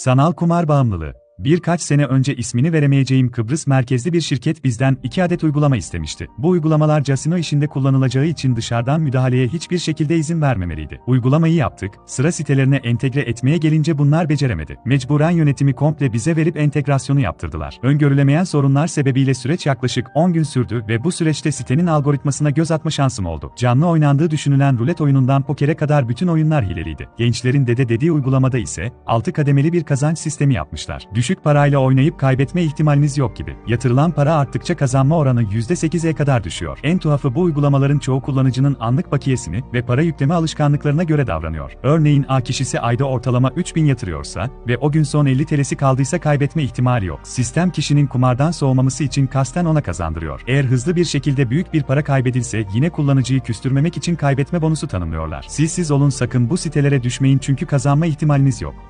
Sanal kumar bağımlılığı. Birkaç sene önce ismini veremeyeceğim Kıbrıs merkezli bir şirket bizden 2 adet uygulama istemişti. Bu uygulamalar casino işinde kullanılacağı için dışarıdan müdahaleye hiçbir şekilde izin vermemeliydi. Uygulamayı yaptık, sıra sitelerine entegre etmeye gelince bunlar beceremedi. Mecburen yönetimi komple bize verip entegrasyonu yaptırdılar. Öngörülemeyen sorunlar sebebiyle süreç yaklaşık 10 gün sürdü ve bu süreçte sitenin algoritmasına göz atma şansım oldu. Canlı oynandığı düşünülen rulet oyunundan pokere kadar bütün oyunlar hileliydi. Gençlerin dede dediği uygulamada ise 6 kademeli bir kazanç sistemi yapmışlar. Düşük parayla oynayıp kaybetme ihtimaliniz yok gibi. Yatırılan para arttıkça kazanma oranı %8'e kadar düşüyor. En tuhafı bu uygulamaların çoğu kullanıcının anlık bakiyesini ve para yükleme alışkanlıklarına göre davranıyor. Örneğin A kişisi ayda ortalama 3000 yatırıyorsa ve o gün son 50 TL'si kaldıysa kaybetme ihtimali yok. Sistem kişinin kumardan soğumaması için kasten ona kazandırıyor. Eğer hızlı bir şekilde büyük bir para kaybedilse yine kullanıcıyı küstürmemek için kaybetme bonusu tanımlıyorlar. Siz siz olun sakın bu sitelere düşmeyin çünkü kazanma ihtimaliniz yok.